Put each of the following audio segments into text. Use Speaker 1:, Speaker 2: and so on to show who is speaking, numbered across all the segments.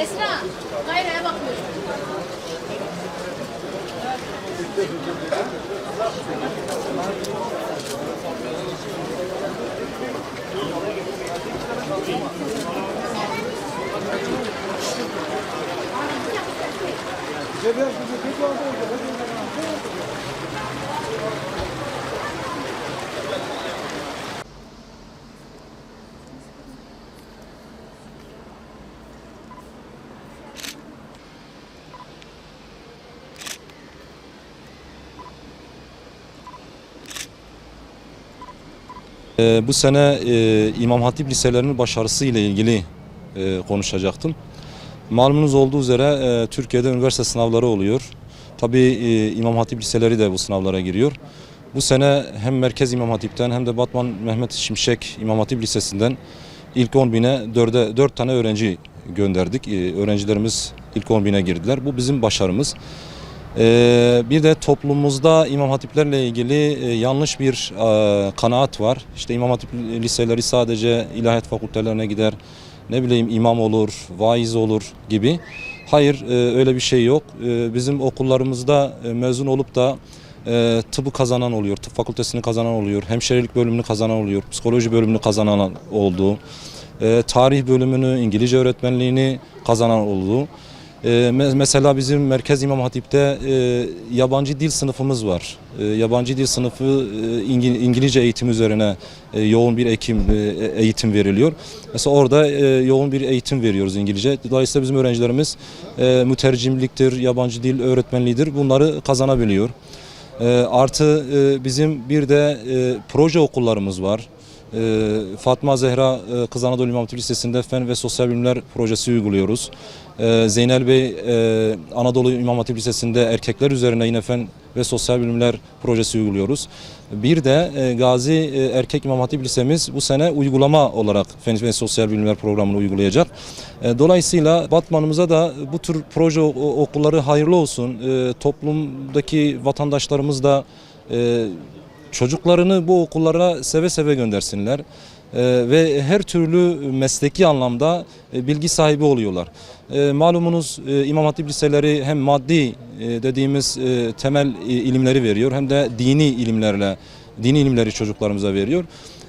Speaker 1: Esra, gayraya bakmıyorum. Bu sene e, İmam Hatip liselerinin başarısı ile ilgili e, konuşacaktım. Malumunuz olduğu üzere e, Türkiye'de üniversite sınavları oluyor. Tabii e, İmam Hatip liseleri de bu sınavlara giriyor. Bu sene hem Merkez İmam Hatip'ten hem de Batman Mehmet Şimşek İmam Hatip Lisesi'nden ilk 10 bine 4'e 4 tane öğrenci gönderdik. E, Öğrencilerimiz ilk 10 bine girdiler. Bu bizim başarımız. Ee, bir de toplumumuzda İmam Hatiplerle ilgili e, yanlış bir e, kanaat var. İşte İmam Hatip liseleri sadece ilahiyat fakültelerine gider, ne bileyim imam olur, vaiz olur gibi. Hayır e, öyle bir şey yok. E, bizim okullarımızda e, mezun olup da e, tıbbı kazanan oluyor, tıp fakültesini kazanan oluyor, hemşirelik bölümünü kazanan oluyor, psikoloji bölümünü kazanan oldu, e, tarih bölümünü, İngilizce öğretmenliğini kazanan oldu. Ee, me- mesela bizim Merkez İmam Hatip'te e, yabancı dil sınıfımız var. E, yabancı dil sınıfı e, İngi- İngilizce eğitim üzerine e, yoğun bir eğitim, e, eğitim veriliyor. Mesela orada yoğun bir eğitim veriyoruz İngilizce. Dolayısıyla bizim öğrencilerimiz e, mütercimliktir, yabancı dil öğretmenliğidir bunları kazanabiliyor. Artı bizim bir de proje okullarımız var. E, Fatma Zehra e, Kız Anadolu İmam Hatip Lisesi'nde Fen ve Sosyal Bilimler projesi uyguluyoruz. E, Zeynel Bey e, Anadolu İmam Hatip Lisesi'nde erkekler üzerine yine Fen ve Sosyal Bilimler projesi uyguluyoruz. Bir de e, Gazi e, Erkek İmam Hatip Lisemiz bu sene uygulama olarak Fen ve Sosyal Bilimler programını uygulayacak. E, Dolayısıyla Batman'ımıza da bu tür proje okulları hayırlı olsun. E, Toplumdaki vatandaşlarımız da e, çocuklarını bu okullara seve seve göndersinler. Ee, ve her türlü mesleki anlamda e, bilgi sahibi oluyorlar. Ee, malumunuz e, İmam Hatip liseleri hem maddi e, dediğimiz e, temel e, ilimleri veriyor hem de dini ilimlerle dini ilimleri çocuklarımıza veriyor.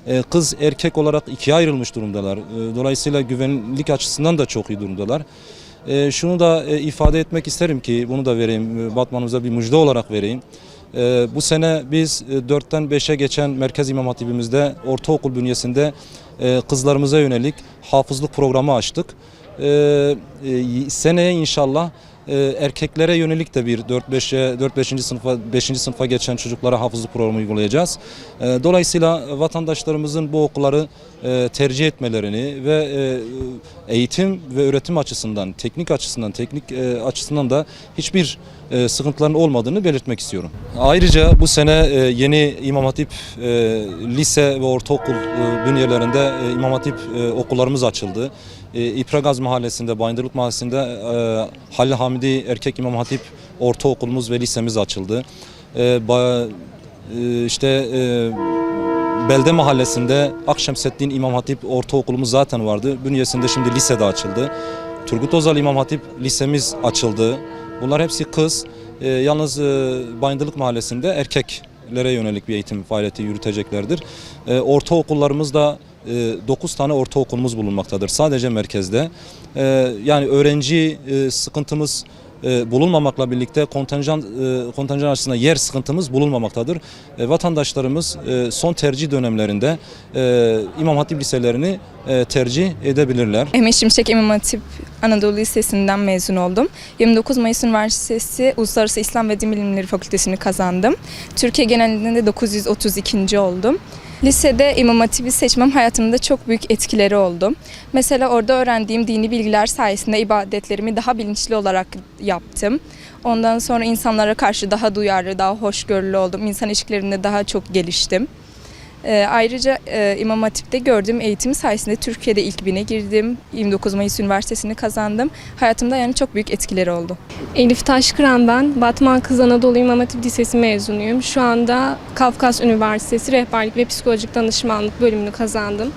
Speaker 1: E, Kız erkek olarak ikiye ayrılmış durumdalar. E, Dolayısıyla güvenlik açısından da çok iyi durumdalar. E, Şunu da e, ifade etmek isterim ki bunu da vereyim, e, Batman'ımıza bir müjde olarak vereyim. Ee, bu sene biz e, 4'ten 5'e geçen Merkez İmam Hatibimizde ortaokul bünyesinde e, kızlarımıza yönelik hafızlık programı açtık. Ee, e, seneye inşallah e, erkeklere yönelik de bir 4-5'e 4-5. sınıfa 5. sınıfa geçen çocuklara hafızlık programı uygulayacağız. Ee, dolayısıyla vatandaşlarımızın bu okulları e, tercih etmelerini ve e, eğitim ve öğretim açısından, teknik açısından, teknik e, açısından da hiçbir e, sıkıntıların olmadığını belirtmek istiyorum. Ayrıca bu sene e, yeni İmam Hatip lise ve ortaokul bünyelerinde e, İmam Hatip okullarımız açıldı. E, İpragaz Mahallesi'nde, Bayındırlık Mahallesi'nde e, Halil Hamidi Erkek İmam Hatip Ortaokulumuz ve lisemiz açıldı. E, ba- e, işte e, Belde Mahallesi'nde Akşemseddin İmam Hatip Ortaokulumuz zaten vardı. Bünyesinde şimdi lise de açıldı. Turgut Özal İmam Hatip Lisemiz açıldı. Bunlar hepsi kız. Ee, yalnız e, Bayındırlık Mahallesi'nde erkeklere yönelik bir eğitim faaliyeti yürüteceklerdir. Ee, ortaokullarımızda 9 tane ortaokulumuz bulunmaktadır sadece merkezde. Ee, yani öğrenci e, sıkıntımız e, bulunmamakla birlikte kontenjan e, kontenjan açısından yer sıkıntımız bulunmamaktadır. E, vatandaşlarımız son tercih dönemlerinde e, İmam Hatip liselerini tercih edebilirler.
Speaker 2: Mehmet Şimşek İmam Hatip Anadolu Lisesi'nden mezun oldum. 29 Mayıs Üniversitesi Uluslararası İslam ve Din Bilimleri Fakültesini kazandım. Türkiye genelinde de 932. oldum. Lisede İmam Hatip'i seçmem hayatımda çok büyük etkileri oldu. Mesela orada öğrendiğim dini bilgiler sayesinde ibadetlerimi daha bilinçli olarak yaptım. Ondan sonra insanlara karşı daha duyarlı, daha hoşgörülü oldum. İnsan ilişkilerinde daha çok geliştim. Ee, ayrıca e, İmam Hatip'te gördüğüm eğitim sayesinde Türkiye'de ilk bine girdim. 29 Mayıs Üniversitesi'ni kazandım. Hayatımda yani çok büyük etkileri oldu.
Speaker 3: Elif Taşkıran ben. Batman Kız Anadolu İmam Hatip Lisesi mezunuyum. Şu anda Kafkas Üniversitesi Rehberlik ve Psikolojik Danışmanlık bölümünü kazandım.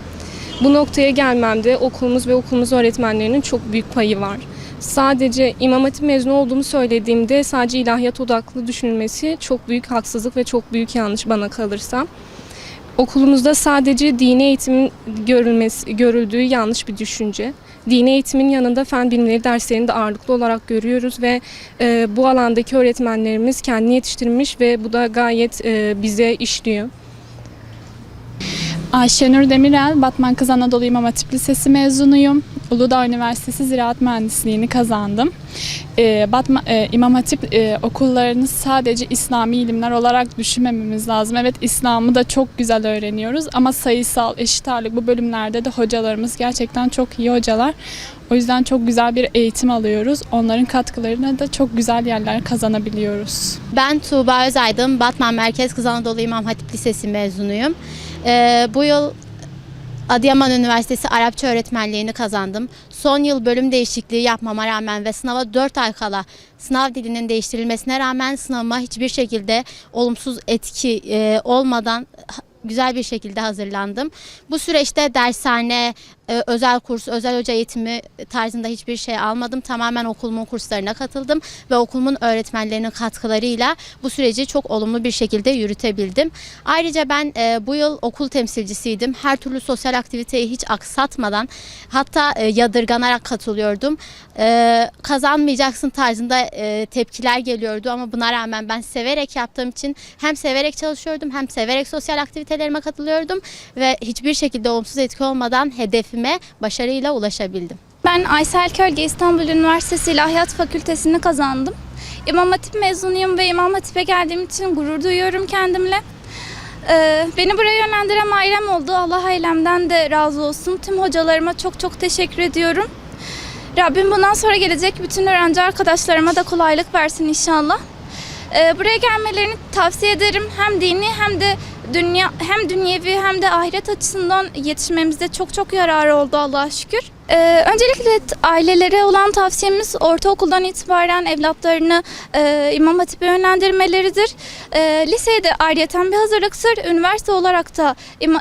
Speaker 3: Bu noktaya gelmemde okulumuz ve okulumuz öğretmenlerinin çok büyük payı var. Sadece İmam Hatip mezunu olduğumu söylediğimde sadece ilahiyat odaklı düşünülmesi çok büyük haksızlık ve çok büyük yanlış bana kalırsa. Okulumuzda sadece dini eğitimin görülmesi, görüldüğü yanlış bir düşünce. Dini eğitimin yanında fen bilimleri derslerini de ağırlıklı olarak görüyoruz ve e, bu alandaki öğretmenlerimiz kendini yetiştirmiş ve bu da gayet e, bize işliyor.
Speaker 4: Ayşenur Demirel, Batman Kız Anadolu İmam Hatip Lisesi mezunuyum. Uludağ Üniversitesi Ziraat Mühendisliğini kazandım. Ee, Batman, e, İmam Hatip e, okullarını sadece İslami ilimler olarak düşünmememiz lazım. Evet İslam'ı da çok güzel öğreniyoruz ama sayısal, eşit ağırlık bu bölümlerde de hocalarımız gerçekten çok iyi hocalar. O yüzden çok güzel bir eğitim alıyoruz. Onların katkılarına da çok güzel yerler kazanabiliyoruz.
Speaker 5: Ben Tuğba Özaydın, Batman Merkez Kız Anadolu İmam Hatip Lisesi mezunuyum. Ee, bu yıl Adıyaman Üniversitesi Arapça öğretmenliğini kazandım. Son yıl bölüm değişikliği yapmama rağmen ve sınava 4 ay kala sınav dilinin değiştirilmesine rağmen sınavıma hiçbir şekilde olumsuz etki e, olmadan güzel bir şekilde hazırlandım. Bu süreçte dershane, e, özel kurs, özel hoca eğitimi tarzında hiçbir şey almadım. Tamamen okulumun kurslarına katıldım ve okulumun öğretmenlerinin katkılarıyla bu süreci çok olumlu bir şekilde yürütebildim. Ayrıca ben e, bu yıl okul temsilcisiydim. Her türlü sosyal aktiviteyi hiç aksatmadan hatta e, yadırganarak katılıyordum. Kazanmayacaksın tarzında tepkiler geliyordu ama buna rağmen ben severek yaptığım için hem severek çalışıyordum hem severek sosyal aktivitelerime katılıyordum ve hiçbir şekilde olumsuz etki olmadan hedefime başarıyla ulaşabildim.
Speaker 6: Ben Aysel Kölge İstanbul Üniversitesi İlahiyat Fakültesini kazandım. İmam Hatip mezunuyum ve İmam Hatip'e geldiğim için gurur duyuyorum kendimle. Ee, beni buraya yönlendiren ailem oldu. Allah ailemden de razı olsun. Tüm hocalarıma çok çok teşekkür ediyorum. Rabbim bundan sonra gelecek bütün öğrenci arkadaşlarıma da kolaylık versin inşallah. Ee, buraya gelmelerini tavsiye ederim. Hem dini hem de dünya hem dünyevi hem de ahiret açısından yetişmemizde çok çok yararı oldu Allah'a şükür. Ee, öncelikle ailelere olan tavsiyemiz ortaokuldan itibaren evlatlarını e, İmam Hatip'e yönlendirmeleridir. E, liseye de ayrıyeten bir hazırlıktır. Üniversite olarak da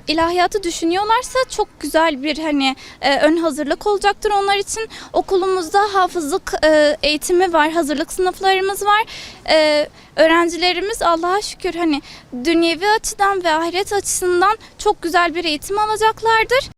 Speaker 6: ilahiyatı düşünüyorlarsa çok güzel bir hani e, ön hazırlık olacaktır onlar için. Okulumuzda hafızlık e, eğitimi var, hazırlık sınıflarımız var. E, öğrencilerimiz Allah'a şükür hani dünyevi açıdan ve ahiret açısından çok güzel bir eğitim alacaklardır.